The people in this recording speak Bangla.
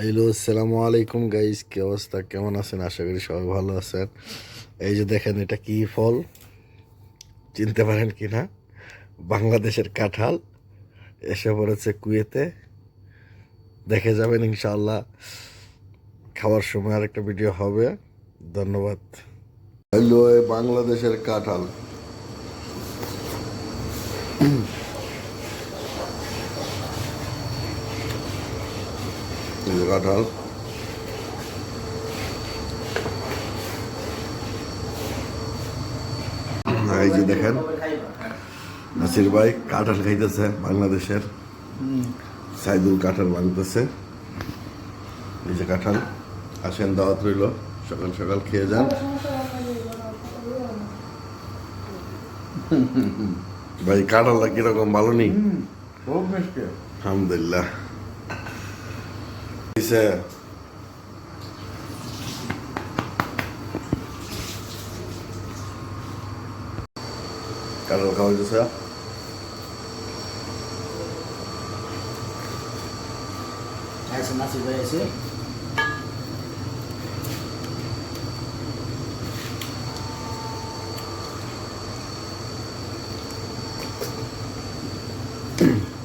হ্যালো, আসসালামু আলাইকুম গাইস কি অবস্থা? কেমন আছেন? আশা করি সবাই ভালো আছেন। এই যে দেখেন, এটা কি ফল? চিনতে পারেন কি না? বাংলাদেশের কাঁঠাল। এসে পড়েছে কুয়েতে। দেখে যাবেন ইনশাআল্লাহ। খাওয়ার সময় আরেকটা ভিডিও হবে। ধন্যবাদ। হ্যালো বাংলাদেশের কাঁঠাল। এই যে কাঁঠাল এই যে দেখেন নাসির ভাই কাঁঠাল খাইতেছে বাংলাদেশের। সাইদুল কাঁঠাল ভাঙতেছে এই যে কাঁঠাল আসেন দাওয়াত রইল। সকাল সকাল খেয়ে যান। ভাই কাঁঠালটা কীরকম ভালো নেই Zé. Quer colocar o do céu? Essa massa vai ser? Mm-hmm.